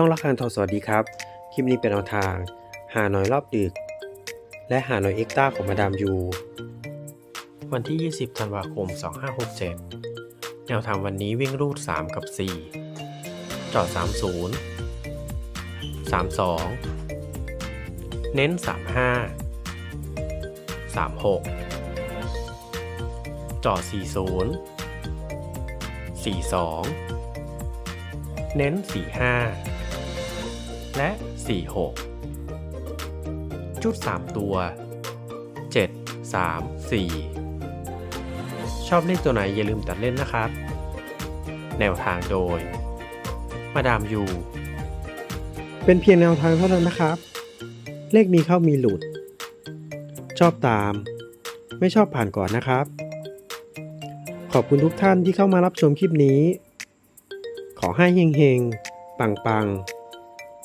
ช่องละครทอสวัสดีครับ คลิปนี้เป็นแนวทาง หาหน่อยรอบดึก และหาหน่อยเอ็กต้าของมาดามยู วันที่ 20 ธันวาคม 2567 แนวทางวันนี้วิ่งรูด 3 กับ 4 จอด 30 32 เน้น 35 36 จอด 40 42เน้น 45 และ 46 จุด 3 ตัว 7 3 4 ชอบเลขตัวไหนอย่าลืมตัดเล่นนะครับ แนวทางโดย มาดามยู เป็นเพียงแนวทางเท่านั้นนะครับ เลขมีเข้ามีหลุด ชอบตาม ไม่ชอบผ่านก่อนนะครับ ขอบคุณทุกท่านที่เข้ามารับชมคลิปนี้ ขอให้เฮงๆ ปังๆ